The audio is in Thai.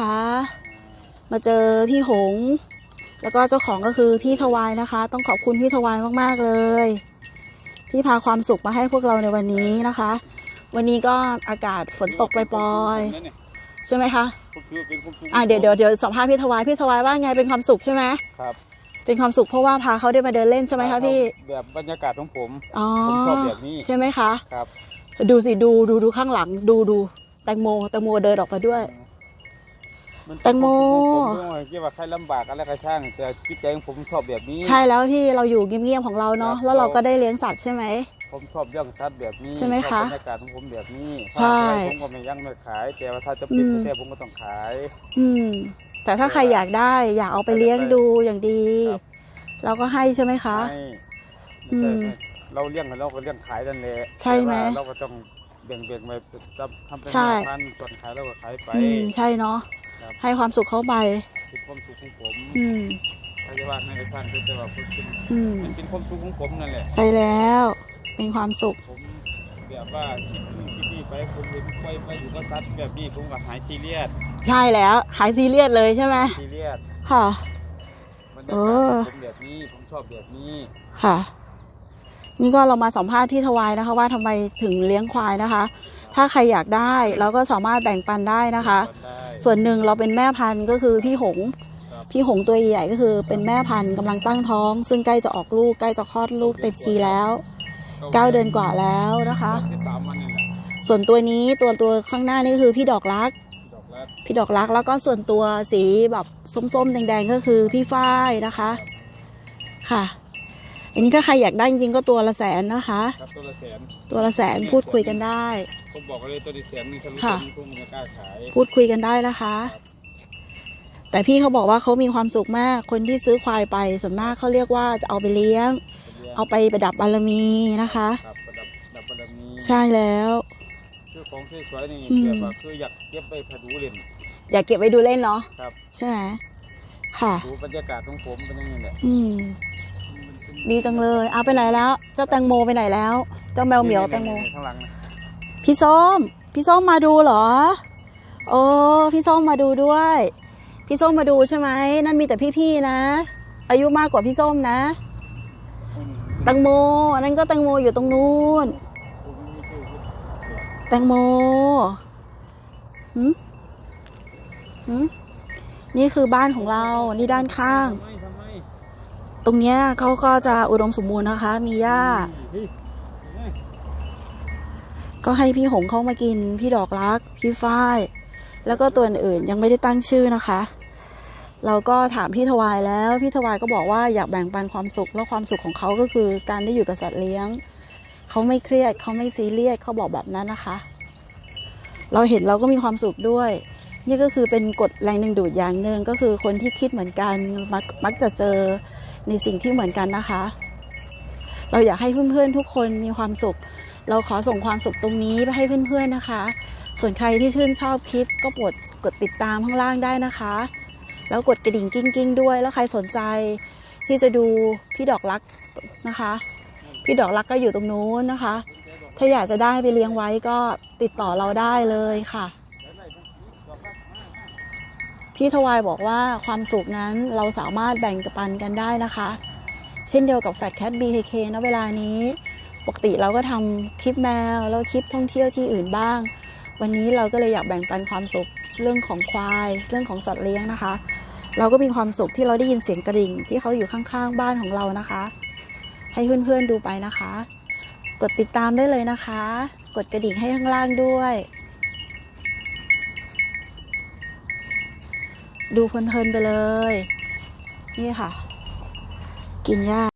มาแล้วนะคะ มาเจอพี่หง แล้วก็เจ้าของก็คือพี่ทวายนะคะ ต้องขอบคุณพี่ทวายมากๆเลย ที่พาความสุขมาให้พวกเราในวันนี้นะคะ วันนี้ก็อากาศฝนตกปล่อยๆใช่ไหมคะผมถือว่าเป็นความสุขอะเดี๋ยวเดี๋ยวเดี๋ยวสัมภาษณ์พี่ทวายพี่ทวายว่าไงเป็นความสุขใช่ไหมครับเป็นความสุขเพราะว่าพาเขาได้มาเดินเล่นใช่ไหมคะพี่แบบบรรยากาศของผมอ๋อผมชอบแบบนี้ใช่ไหมคะครับ ดูสิดูดูดูข้างหลัง ดูดูแตงโมแตงโมเดินออกมาด้วยมันเป็น แตงโมความสุขของผมด้วยที่ว่าใครลำบากอะไรก็ช่างแต่จิตใจของผมชอบแบบนี้ ใช่แล้วที่เราอยู่เงียบๆของเราเนาะครับ แล้วเราก็ได้เลี้ยงสัตว์ใช่ไหม ผมชอบเรื่องสัตว์แบบนี้ใช่ไหมคะชอบบรรยากาศของผมแบบนี้ใช่ถ้าอะไรผมก็ไม่ยังไม่ขาย แต่ว่าถ้าจะเป็นอืม แท้ๆผมก็ต้องขาย อืม แต่ถ้าใครอยากได้ อยากเอาไปเลี้ยงดูอย่างดี ครับ เราก็ให้ใช่ไหมคะ ให้อืมเราเลี้ยงเราก็เลี้ยงขายนั่นแหละใช่ไหมแต่ว่าเราก็ต้องแบ่งๆไปทำเป็นใช่แม่พันธุ์ส่วนขายเราก็ขายไป อืมใช่เนาะครับ ให้ความสุขเขาไปเป็นความสุขของผมอืมใครจะว่าไม่ได้ช่างก็จะว่าผมเป็นอืมมันเป็นความสุขของผมนั่นแหละใช่แล้ว เป็นความสุขผมแบบว่าคิดนู่นคิดนี่ไปผมเห็นไปไปอยู่กับสัตว์แบบนี้ผมก็หายซีเรียสใช่แล้ว หายซีเรียสเลยใช่ไหมซีเรียสค่ะบรรเอยากาศอผมแบบนี้ผมชอบแบบนี้ค่ะนี่ก็เรามาสัมภาษณ์พี่ทวายนะคะว่าทำไมถึงเลี้ยงควายนะคะ ถ้าใครอยากได้เราก็สามารถแบ่งปันได้นะคะได้ ส่วนหนึ่งเราเป็นแม่พันธุ์ก็คือพี่หงครับพี่หงตัวใหญ่ก็คือเป็นแม่พันธุ์กำลังตั้งท้อง ซึ่งใกล้จะออกลูกใกล้จะคลอดลูกเต็มทีแล้วเก้าเดือนกว่าแล้วนะคะแค่สามวันนี่แหละส่วนตัวนี้ตัวตัวข้างหน้านี่คือพี่ดอกรักดอกรัก พี่ดอกรักแล้วก็ส่วนตัวสีแบบส้มๆแดงๆก็คือพี่ฝ้ายนะคะ ค่ะ อันนี้ถ้าใครอยากได้จริงๆก็ตัวละแสนนะคะ ครับตัวละแสนตัวละแสนพูดคุยกันได้ ผมบอกเลยตัวละแสนนี่ทะลุค่ะผมผมไม่กล้าขาย พูดคุยกันได้นะคะแต่พี่เขาบอกว่าเขามีความสุขมาก คนที่ซื้อควายไปส่วนมากเขาเรียกว่าจะเอาไปเลี้ยง เอาไปประดับบารมีนะคะ ครับประดับประดับบารมีใช่แล้วคือของสวยๆนี่อืม แบบว่าคืออยากเก็บไปถ้าดูเล่น อยากเก็บไว้ดูเล่นเนาะครับ ใช่ไหมค่ะ ดูบรรยากาศของผมเป็นอยังไงแหละอืม ดีจังเลย เอาไปไหนแล้ว เจ้าแตงโมไปไหนแล้ว เจ้าแมวเหมียวแตงโมข้างหลังนะพี่ส้ม พี่ส้มมาดูเหรอ โอ้ พี่ส้มมาดูด้วย พี่ส้มมาดูใช่ไหม นั่นมีแต่พี่ๆนะ อายุมากกว่าพี่ส้มนะ แตงโม อันนั้นก็แตงโมอยู่ตรงนู้นผมไม่มีชื่อพูดเสียแตงโมหืมหืมนี่คือบ้านของเรา นี่ด้านข้างทำไมทำไม ตรงเนี้ยเขาก็จะอุดมสมบูรณ์นะคะ มีหญ้า ก็ให้พี่หงเข้ามากิน พี่ดอกรัก พี่ฝ้าย แล้วก็ตัวอื่นยังไม่ได้ตั้งชื่อนะคะ เราก็ถามพี่ทวายแล้ว พี่ทวายก็บอกว่าอยากแบ่งปันความสุข แล้วความสุขของเขาก็คือการได้อยู่กับสัตว์เลี้ยง เขาไม่เครียด เขาไม่ซีเรียส เขาบอกแบบนั้นนะคะ เราเห็นเราก็มีความสุขด้วยนี่ก็คือเป็นกฎแรงดึงดูดอย่างหนึ่งก็คือคนที่คิดเหมือนกันมักมักจะเจอ ในสิ่งที่เหมือนกันนะคะ เราอยากให้เพื่อนๆทุกคนมีความสุข เราขอส่งความสุขตรงนี้ไปให้เพื่อนๆนะคะ ส่วนใครที่ชื่นชอบคลิปก็โปรดกดติดตามข้างล่างได้นะคะ แล้วกดกระดิ่งกิ้งๆ ด้วย แล้วใครสนใจที่จะดูพี่ดอกรักนะคะ พี่ดอกรักก็อยู่ตรงนู้นนะคะ ถ้าอยากจะได้ไปเลี้ยงไว้ก็ติดต่อเราได้เลยค่ะ พี่ทวายบอกว่าความสุขนั้นเราสามารถแบ่งปันกันได้นะคะ เช่นเดียวกับ Fat Cat BKK ณเวลานี้ ปกติเราก็ทำคลิปแมวแล้วคลิปท่องเที่ยวที่อื่นบ้าง วันนี้เราก็เลยอยากแบ่งปันความสุขเรื่องของควาย เรื่องของสัตว์เลี้ยงนะคะ เราก็มีความสุขที่เราได้ยินเสียงกระดิ่ง ที่เขาอยู่ข้างๆบ้านของเรานะคะ ให้เพื่อนๆดูไปนะคะ กดติดตามได้เลยนะคะ กดกระดิ่งให้ข้างล่างด้วย ดูเพลินๆไปเลย นี่ค่ะ กินหญ้า